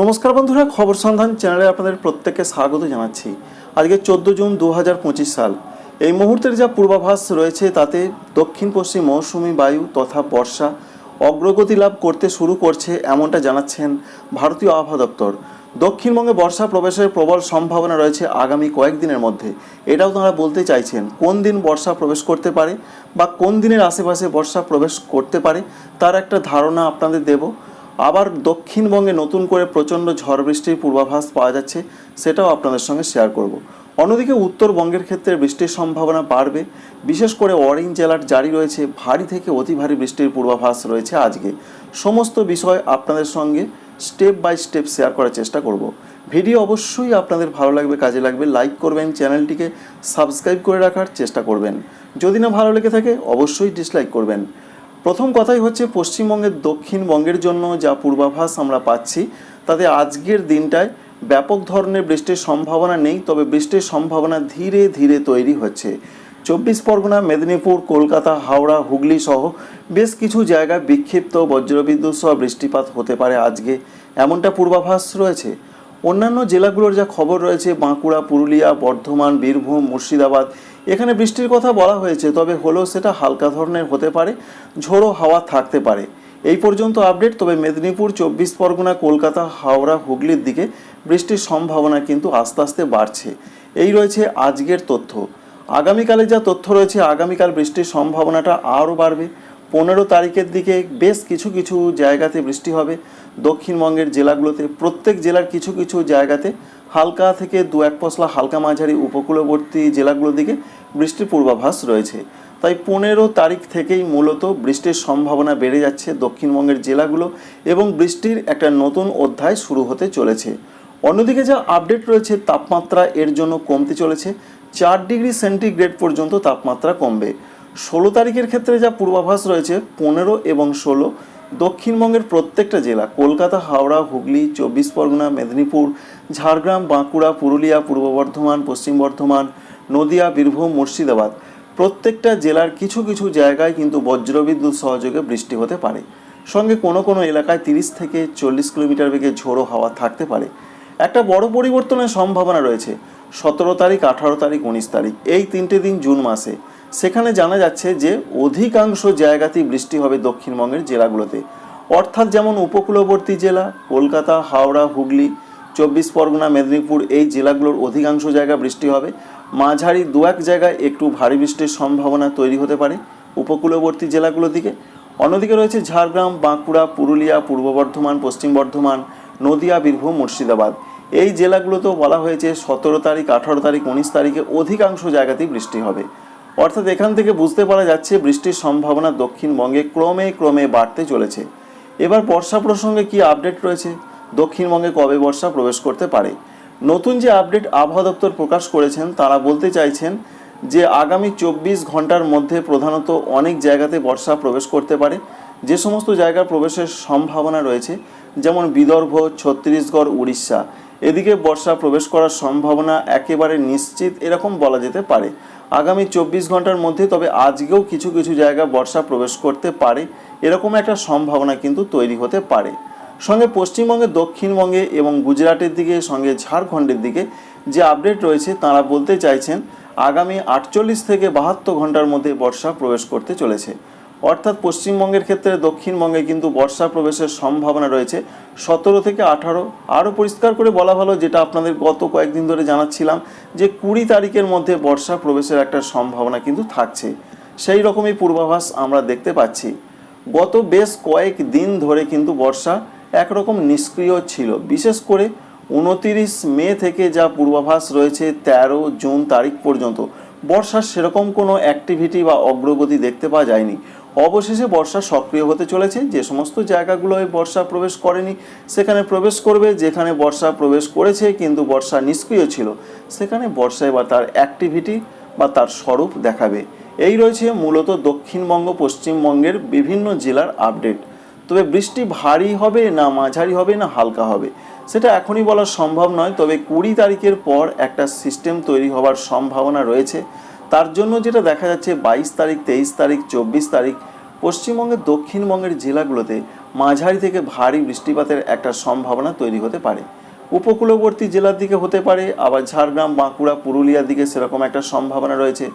নমস্কার বন্ধুরা, খবর সন্ধান চ্যানেলে আপনাদের প্রত্যেককে স্বাগত জানাচ্ছি। আজকে চোদ্দ জুন দু হাজার পঁচিশ সাল। এই মুহূর্তের যা পূর্বাভাস রয়েছে তাতে দক্ষিণ পশ্চিম মৌসুমি বায়ু তথা বর্ষা অগ্রগতি লাভ করতে শুরু করছে এমনটা জানাচ্ছেন ভারতীয় আবহাওয়া দপ্তর। দক্ষিণবঙ্গে বর্ষা প্রবেশের প্রবল সম্ভাবনা রয়েছে আগামী কয়েকদিনের মধ্যে। এটাও তারা বলতে চাইছেন, কোন দিন বর্ষা প্রবেশ করতে পারে বা কোন দিনের আশেপাশে বর্ষা প্রবেশ করতে পারে তার একটা ধারণা আপনাদের দেব। আবার দক্ষিণবঙ্গে নতুন করে প্রচণ্ড ঝড় বৃষ্টির পূর্বাভাস পাওয়া যাচ্ছে, সেটাও আপনাদের সঙ্গে শেয়ার করব। অন্যদিকে উত্তরবঙ্গের ক্ষেত্রে বৃষ্টির সম্ভাবনা বাড়বে, বিশেষ করে অরেঞ্জ জেলার জারি রয়েছে, ভারী থেকে অতি ভারী বৃষ্টির পূর্বাভাস রয়েছে আজকে। সমস্ত বিষয় আপনাদের সঙ্গে স্টেপ বাই স্টেপ শেয়ার করার চেষ্টা করব। ভিডিও অবশ্যই আপনাদের ভালো লাগবে, কাজে লাগবে লাইক করবেন, চ্যানেলটিকে সাবস্ক্রাইব করে রাখার চেষ্টা করবেন। যদি না ভালো লেগে থাকে, অবশ্যই ডিসলাইক করবেন। প্রথম কথাই হচ্ছে পশ্চিমবঙ্গের দক্ষিণবঙ্গের জন্য যা পূর্বাভাস আমরা পাচ্ছি, তাতে আজকের দিনটায় ব্যাপক ধরনের বৃষ্টির সম্ভাবনা নেই, তবে বৃষ্টির সম্ভাবনা ধীরে ধীরে তৈরি হচ্ছে। চব্বিশ পরগনা, মেদিনীপুর, কলকাতা, হাওড়া, হুগলি সহ বেশ কিছু জায়গায় বিক্ষিপ্ত বজ্রবিদ্যুৎ সহ বৃষ্টিপাত হতে পারে আজকে। এমনটা পূর্বাভাস রয়েছে। অন্যান্য জেলাগুলোর যা খবর রয়েছে, বাঁকুড়া, পুরুলিয়া, বর্ধমান, বীরভূম, মুর্শিদাবাদ, এখানে বৃষ্টির কথা বলা হয়েছে, তবে হলেও সেটা হালকা ধরনের হতে পারে, ঝোড়ো হাওয়া থাকতে পারে। এই পর্যন্ত আপডেট, তবে মেদিনীপুর, চব্বিশ পরগনা, কলকাতা, হাওড়া, হুগলির দিকে বৃষ্টির সম্ভাবনা কিন্তু আস্তে আস্তে বাড়ছে। এই রয়েছে আজকের তথ্য। আগামীকালে যা তথ্য রয়েছে, আগামীকাল বৃষ্টির সম্ভাবনাটা আরও বাড়বে। পনেরো তারিখের দিকে বেশ কিছু কিছু জায়গাতে বৃষ্টি হবে। দক্ষিণবঙ্গের জেলাগুলোতে, প্রত্যেক জেলার কিছু কিছু জায়গাতে হালকা থেকে দু এক পশলা হালকা মাঝারি উপকূলবর্তী জেলাগুলোর দিকে বৃষ্টির পূর্বাভাস রয়েছে। তাই পনেরো তারিখ থেকেই মূলত বৃষ্টির সম্ভাবনা বেড়ে যাচ্ছে দক্ষিণবঙ্গের জেলাগুলো এবং বৃষ্টির একটা নতুন অধ্যায় শুরু হতে চলেছে। অন্যদিকে যা আপডেট রয়েছে, তাপমাত্রা এর জন্য কমতে চলেছে। চার ডিগ্রি সেন্টিগ্রেড পর্যন্ত তাপমাত্রা কমবে। ষোলো তারিখের ক্ষেত্রে যা পূর্বাভাস রয়েছে, পনেরো এবং ষোলো দক্ষিণবঙ্গের প্রত্যেকটা জেলা, কলকাতা, হাওড়া, হুগলি, চব্বিশ পরগনা, মেদিনীপুর, ঝাড়গ্রাম, বাঁকুড়া, পুরুলিয়া, পূর্ব বর্ধমান, পশ্চিম বর্ধমান, নদিয়া, বীরভূম, মুর্শিদাবাদ। প্রত্যেকটা জেলার কিছু কিছু জায়গায় কিন্তু বজ্রবিদ্যুৎ সহযোগে বৃষ্টি হতে পারে। সঙ্গে কোনো কোনো এলাকায় তিরিশ থেকে চল্লিশ কিলোমিটার বেগে ঝোড়ো হাওয়া থাকতে পারে। একটা বড় পরিবর্তনের সম্ভাবনা রয়েছে। সতেরো তারিখ, আঠারো তারিখ, উনিশ তারিখ, এই তিনটে দিন জুন মাসে। সেখানে জানা যাচ্ছে যে অধিকাংশ জায়গাতেই বৃষ্টি হবে দক্ষিণবঙ্গের জেলাগুলোতে। অর্থাৎ যেমন উপকূলবর্তী জেলা, কলকাতা, হাওড়া, হুগলি, চব্বিশ পরগনা, মেদিনীপুর, এই জেলাগুলোর অধিকাংশ জায়গা বৃষ্টি হবে। মাঝারি দু এক জায়গায় একটু ভারী বৃষ্টির সম্ভাবনা তৈরি হতে পারে উপকূলবর্তী জেলাগুলোর দিকে। অন্যদিকে রয়েছে ঝাড়গ্রাম, বাঁকুড়া, পুরুলিয়া, পূর্ব বর্ধমান, পশ্চিম বর্ধমান, নদিয়া, বীরভূম, মুর্শিদাবাদ। এই জেলাগুলোতেও বলা হয়েছে সতেরো তারিখ, আঠারো তারিখ, উনিশ তারিখে অধিকাংশ জায়গাতেই বৃষ্টি হবে। অর্থাৎ এখান থেকে বুঝতে পারা যাচ্ছে বৃষ্টির সম্ভাবনা দক্ষিণবঙ্গে ক্রমে ক্রমে বাড়তে চলেছে। এবার বর্ষা প্রসঙ্গে কি আপডেট রয়েছে? দক্ষিণবঙ্গে কবে বর্ষা প্রবেশ করতে পারে? নতুন যে আপডেট আবহাওয়া দপ্তর প্রকাশ করেছেন, তারা বলতে চাইছেন যে আগামী চব্বিশ ঘণ্টার মধ্যে প্রধানত অনেক জায়গাতে বর্ষা প্রবেশ করতে পারে। যে সমস্ত জায়গার প্রবেশের সম্ভাবনা রয়েছে, যেমন বিদর্ভ, ছত্তিশগড়, উড়িষ্যা। এদিকে বর্ষা প্রবেশ করার সম্ভাবনা একেবারে নিশ্চিত এরকম বলা যেতে পারে। আগামী চব্বিশ ঘণ্টার মধ্যে তবে আজকেও কিছু কিছু জায়গা বর্ষা প্রবেশ করতে পারে, এরকম একটা সম্ভাবনা কিন্তু তৈরি হতে পারে। সঙ্গে পশ্চিমবঙ্গে, দক্ষিণবঙ্গে এবং গুজরাটের দিকে, সঙ্গে ঝাড়খণ্ডের দিকে যে আপডেট রয়েছে তারা বলতে চাইছেন, আগামী আটচল্লিশ থেকে বাহাত্তর ঘণ্টার মধ্যে বর্ষা প্রবেশ করতে চলেছে। অর্থাৎ পশ্চিমবঙ্গের ক্ষেত্রে দক্ষিণবঙ্গে কিন্তু বর্ষা প্রবেশের সম্ভাবনা রয়েছে। সতেরো থেকে আঠারো, আরও পরিষ্কার করে বলা ভালো, যেটা আপনাদের গত কয়েকদিন ধরে জানাচ্ছিলাম, যে কুড়ি তারিখের মধ্যে বর্ষা প্রবেশের একটা সম্ভাবনা কিন্তু থাকছে। সেই রকমই পূর্বাভাস আমরা দেখতে পাচ্ছি। গত বেশ কয়েক দিন ধরে কিন্তু বর্ষা একরকম নিষ্ক্রিয় ছিল। বিশেষ করে উনতিরিশ মে থেকে যা পূর্বাভাস রয়েছে, তেরো জুন তারিখ পর্যন্ত। বর্ষার সেরকম কোনো অ্যাক্টিভিটি বা অগ্রগতি দেখতে পাওয়া যায়নি। অবশেষে বর্ষা সক্রিয় হতে চলেছে। যে সমস্ত জায়গাগুলোয় বর্ষা প্রবেশ করেনি, সেখানে প্রবেশ করবে, যেখানে বর্ষা প্রবেশ করেছে কিন্তু বর্ষা নিষ্ক্রিয় ছিল। সেখানে বর্ষা বা তার অ্যাক্টিভিটি বা তার স্বরূপ দেখাবে। এই রয়েছে মূলত দক্ষিণবঙ্গ, পশ্চিমবঙ্গের বিভিন্ন জেলার আপডেট তবে বৃষ্টি ভারী হবে না মাঝারি হবে না হালকা হবে? সেটা এখনই বলা সম্ভব নয়, তবে কুড়ি তারিখের পর একটা সিস্টেম তৈরি হওয়ার সম্ভাবনা রয়েছে। তার জন্য যেটা দেখা যাচ্ছে বাইশ তারিখ, তেইশ তারিখ, চব্বিশ তারিখ, পশ্চিমবঙ্গের, দক্ষিণবঙ্গের জেলাগুলোতে মাঝারি থেকে ভারী বৃষ্টিপাতের একটা সম্ভাবনা তৈরি হতে পারে। উপকূলবর্তী জেলার দিকে হতে পারে, আবার ঝাড়গ্রাম, বাঁকুড়া, পুরুলিয়ার দিকে সেরকম একটা সম্ভাবনা রয়েছে।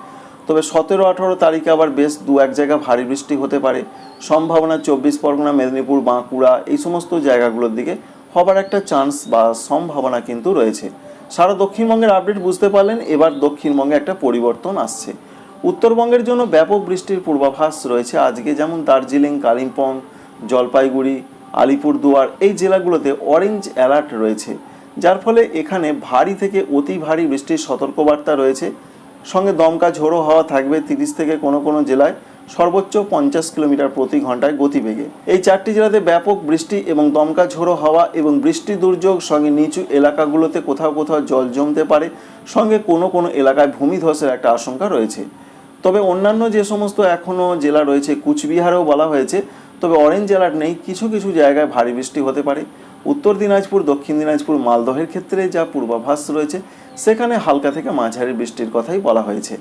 তবে সতেরো, আঠারো তারিখে আবার বেশ দু এক জায়গা ভারী বৃষ্টি হতে পারে। সম্ভাবনা চব্বিশ, পরগনা, মেদিনীপুর, বাঁকুড়া, এই সমস্ত জায়গাগুলোর দিকে হবার একটা চান্স বা সম্ভাবনা কিন্তু রয়েছে। সারা দক্ষিণবঙ্গের আপডেট বুঝতে পারলেন, এবার দক্ষিণবঙ্গে একটা পরিবর্তন আসছে। উত্তরবঙ্গের জন্য ব্যাপক বৃষ্টির পূর্বাভাস রয়েছে আজকে, যেমন দার্জিলিং, কালিম্পং, জলপাইগুড়ি, আলিপুরদুয়ার, এই জেলাগুলোতে অরেঞ্জ অ্যালার্ট রয়েছে, যার ফলে এখানে ভারী থেকে অতি ভারী বৃষ্টির সতর্কবার্তা রয়েছে। সঙ্গে দমকা ঝোড়ো হাওয়া থাকবে তিরিশ থেকে কোনো কোনো জেলায়। সর্বোচ্চ পঞ্চাশ কিলোমিটার প্রতি ঘন্টায় গতিবেগে। এই চারটি জেলাতে ব্যাপক বৃষ্টি এবং দমকা ঝোড়ো হাওয়া এবং বৃষ্টি দুর্যোগ সঙ্গে নিচু এলাকাগুলোতে কোথাও কোথাও জল জমতে পারে, সঙ্গে কোনো কোনো এলাকায় ভূমিধসের একটা আশঙ্কা রয়েছে। তবে অন্যান্য যে সমস্ত এখনও জেলা রয়েছে, কুচবিহারেও বলা হয়েছে, তবে অরেঞ্জ অ্যালার্ট নেই, কিছু কিছু জায়গায় ভারী বৃষ্টি হতে পারে। উত্তর দিনাজপুর, দক্ষিণ দিনাজপুর, মালদহের ক্ষেত্রে যা পূর্বাভাস রয়েছে, সেখানে হালকা থেকে মাঝারি বৃষ্টির কথাই বলা হয়েছে।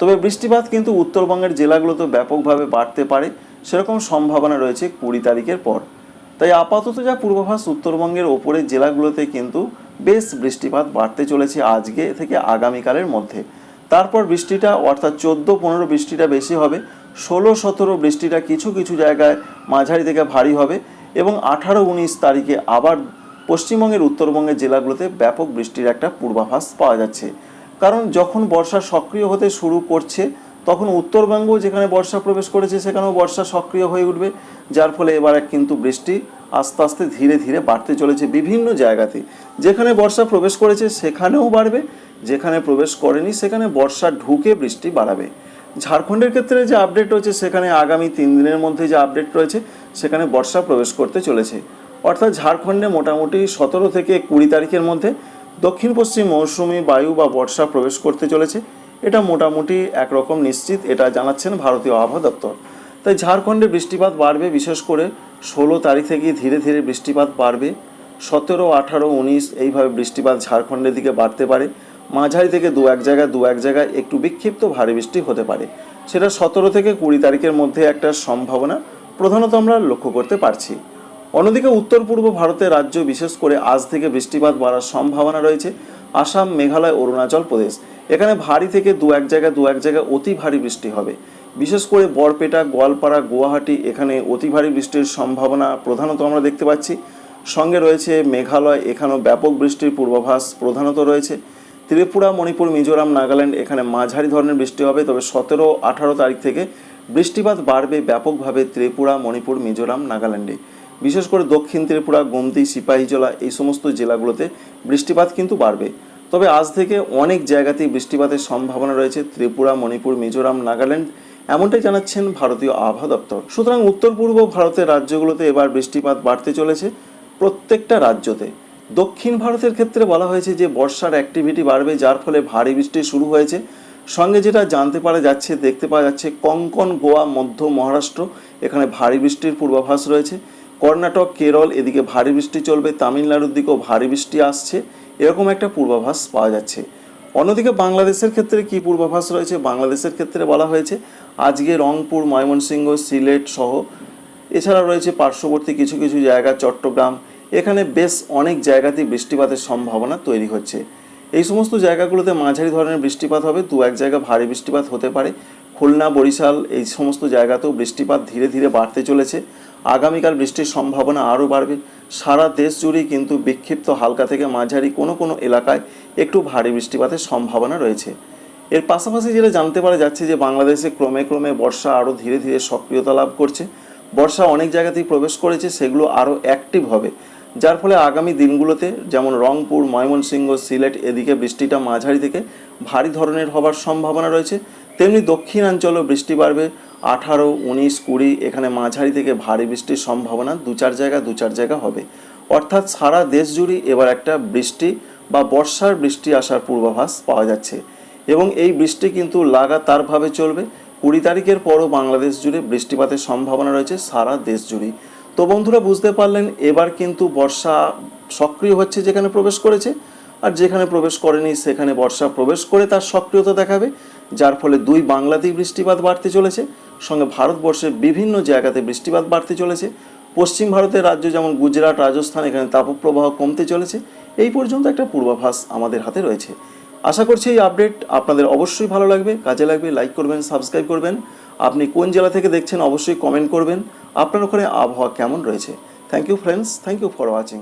তবে বৃষ্টিপাত কিন্তু উত্তরবঙ্গের জেলাগুলোতে ব্যাপকভাবে বাড়তে পারে, সেরকম সম্ভাবনা রয়েছে কুড়ি তারিখের পর। তাই আপাতত যা পূর্বাভাস উত্তরবঙ্গের ওপরের জেলাগুলোতে কিন্তু বেশ বৃষ্টিপাত বাড়তে চলেছে আজকে থেকে আগামীকালের মধ্যে। তারপর বৃষ্টিটা, অর্থাৎ চোদ্দ পনেরো বৃষ্টিটা বেশি হবে, ষোলো সতেরো বৃষ্টিটা কিছু কিছু জায়গায় মাঝারি থেকে ভারী হবে এবং আঠারো উনিশ তারিখে আবার পশ্চিমবঙ্গের উত্তরবঙ্গের জেলাগুলোতে ব্যাপক বৃষ্টির একটা পূর্বাভাস পাওয়া যাচ্ছে। কারণ যখন বর্ষা সক্রিয় হতে শুরু করছে, তখন উত্তরবঙ্গ যেখানে বর্ষা প্রবেশ করেছে, সেখানেও বর্ষা সক্রিয় হয়ে উঠবে, যার ফলে এবারে কিন্তু বৃষ্টি আস্তে আস্তে ধীরে ধীরে বাড়তে চলেছে বিভিন্ন জায়গাতে। যেখানে বর্ষা প্রবেশ করেছে, সেখানেও বাড়বে, যেখানে প্রবেশ করেনি, সেখানে বর্ষা ঢুকে বৃষ্টি বাড়াবে। ঝাড়খণ্ডের ক্ষেত্রে যে আপডেট রয়েছে, সেখানে আগামী তিন দিনের মধ্যে যে আপডেট রয়েছে, সেখানে বর্ষা প্রবেশ করতে চলেছে। অর্থাৎ ঝাড়খণ্ডে মোটামুটি সতেরো থেকে কুড়ি তারিখের মধ্যে দক্ষিণ পশ্চিম মৌসুমি বায়ু বা বর্ষা প্রবেশ করতে চলেছে। এটা মোটামুটি একরকম নিশ্চিত, এটা জানাচ্ছেন ভারতীয় আবহাওয়া দপ্তর। তাই ঝাড়খণ্ডে বৃষ্টিপাত বাড়বে, বিশেষ করে ষোলো তারিখ থেকে ধীরে ধীরে বৃষ্টিপাত বাড়বে। সতেরো, আঠারো, উনিশ এইভাবে বৃষ্টিপাত ঝাড়খণ্ডের দিকে বাড়তে পারে। মাঝারি থেকে দু এক জায়গায়, দু এক জায়গায় একটু বিক্ষিপ্ত ভারী বৃষ্টি হতে পারে। সেটা সতেরো থেকে কুড়ি তারিখের মধ্যে একটা সম্ভাবনা প্রধানত আমরা লক্ষ্য করতে পারছি। অন্যদিকে উত্তর পূর্ব ভারতের রাজ্য বিশেষ করে আজ থেকে বৃষ্টিপাত বাড়ার সম্ভাবনা রয়েছে। আসাম, মেঘালয়, অরুণাচল প্রদেশ। এখানে ভারী থেকে দু এক জায়গায় দু এক জায়গায় অতি ভারী বৃষ্টি হবে। বিশেষ করে বরপেটা, গোয়ালপাড়া, গুয়াহাটি এখানে অতি ভারী বৃষ্টির সম্ভাবনা প্রধানত আমরা দেখতে পাচ্ছি। সঙ্গে রয়েছে মেঘালয়, এখানেও ব্যাপক বৃষ্টির পূর্বাভাস প্রধানত রয়েছে। ত্রিপুরা, মণিপুর, মিজোরাম, নাগাল্যান্ড এখানে মাঝারি ধরনের বৃষ্টি হবে, তবে সতেরো, আঠারো তারিখ থেকে বৃষ্টিপাত বাড়বে ব্যাপকভাবে ত্রিপুরা, মণিপুর, মিজোরাম, নাগাল্যান্ডে। বিশেষ করে দক্ষিণ ত্রিপুরা, গোমতি, সিপাহীজলা এই সমস্ত জেলাগুলোতে বৃষ্টিপাত কিন্তু বাড়বে। তবে আজ থেকে অনেক জায়গাতেই বৃষ্টিপাতের সম্ভাবনা রয়েছে, ত্রিপুরা, মণিপুর, মিজোরাম, নাগাল্যান্ড, এমনটাই জানাচ্ছেন ভারতীয় আবহাওয়া দপ্তর। সুতরাং উত্তর পূর্ব ভারতের রাজ্যগুলোতে এবার বৃষ্টিপাত বাড়তে চলেছে প্রত্যেকটা রাজ্যতে। দক্ষিণ ভারতের ক্ষেত্রে বলা হয়েছে যে, বর্ষার অ্যাক্টিভিটি বাড়বে, যার ফলে ভারী বৃষ্টি শুরু হয়েছে। সঙ্গে যেটা জানতে পারা যাচ্ছে, দেখতে পাওয়া যাচ্ছে, কঙ্কন, গোয়া, মধ্য মহারাষ্ট্র, এখানে ভারী বৃষ্টির পূর্বাভাস রয়েছে। কর্ণাটক, কেরল, এদিকে ভারী বৃষ্টি চলবে, তামিলনাড়ুর দিকেও ভারী বৃষ্টি আসছে। এরকম একটা পূর্বাভাস পাওয়া যাচ্ছে। অন্যদিকে বাংলাদেশের ক্ষেত্রে কি পূর্বাভাস রয়েছে? বাংলাদেশের ক্ষেত্রে বলা হয়েছে, আজকে রংপুর, ময়মনসিংহ, সিলেট সহ, এছাড়া রয়েছে পার্শ্ববর্তী কিছু কিছু জায়গা, চট্টগ্রাম। এখানে বেশ অনেক জায়গাতেই বৃষ্টিপাতের সম্ভাবনা তৈরি হচ্ছে। এই সমস্ত জায়গাগুলোতে মাঝারি ধরনের বৃষ্টিপাত হবে, দু এক জায়গা ভারী বৃষ্টিপাত হতে পারে। খুলনা, বরিশাল, এই সমস্ত জায়গাতেও বৃষ্টিপাত ধীরে ধীরে বাড়তে চলেছে। আগামীকাল বৃষ্টির সম্ভাবনা আরও বাড়বে। সারা দেশ জুড়েই কিন্তু বিক্ষিপ্ত হালকা থেকে মাঝারি কোনো কোনো এলাকায় একটু ভারী বৃষ্টিপাতের সম্ভাবনা রয়েছে। এর পাশাপাশি যেটা জানতে পারা যাচ্ছে যে বাংলাদেশে ক্রমে ক্রমে বর্ষা আরও ধীরে ধীরে সক্রিয়তা লাভ করছে। বর্ষা অনেক জায়গাতেই প্রবেশ করেছে, সেগুলো আরও অ্যাক্টিভ হবে। যার ফলে আগামী দিনগুলোতে যেমন রংপুর, ময়মনসিংহ, সিলেট, এদিকে বৃষ্টিটা মাঝারি থেকে ভারী ধরনের হবার সম্ভাবনা রয়েছে। তেমনি দক্ষিণাঞ্চলেও বৃষ্টি বাড়বে। আঠারো, উনিশ, কুড়ি, এখানে মাঝারি থেকে ভারী বৃষ্টির সম্ভাবনা। দু চার জায়গা, দু চার জায়গা হবে। অর্থাৎ সারা দেশ জুড়ে এবার একটা বৃষ্টি বা বর্ষার বৃষ্টি আসার পূর্বাভাস পাওয়া যাচ্ছে। এবং এই বৃষ্টি কিন্তু লাগাতারভাবে চলবে। কুড়ি তারিখের পরও বাংলাদেশ জুড়ে বৃষ্টিপাতের সম্ভাবনা রয়েছে সারা দেশ জুড়ে তো বন্ধুরা, বুঝতে পারলেন, এবার কিন্তু বর্ষা সক্রিয় হচ্ছে যেখানে প্রবেশ করেছে। আর যেখানে প্রবেশ করেনি, সেখানে বর্ষা প্রবেশ করে তার সক্রিয়তা দেখাবে। যার ফলে দুই বাংলাতেই বৃষ্টিপাত বাড়তে চলেছে। সঙ্গে ভারতবর্ষের বিভিন্ন জায়গাতে বৃষ্টিপাত বাড়তে চলেছে। পশ্চিম ভারতের রাজ্য যেমন গুজরাট, রাজস্থান, এখানে তাপপ্রবাহ কমতে চলেছে। এই পর্যন্ত একটা পূর্বাভাস আমাদের হাতে রয়েছে। আশা করছি এই আপডেট আপনাদের অবশ্যই ভালো লাগবে। কাজে লাগবে লাইক করবেন সাবস্ক্রাইব করবেন। আপনি কোন জেলা থেকে দেখছেন অবশ্যই কমেন্ট করবেন। আপনার ওখানে আবহাওয়া কেমন রয়েছে? Thank you friends thank you for watching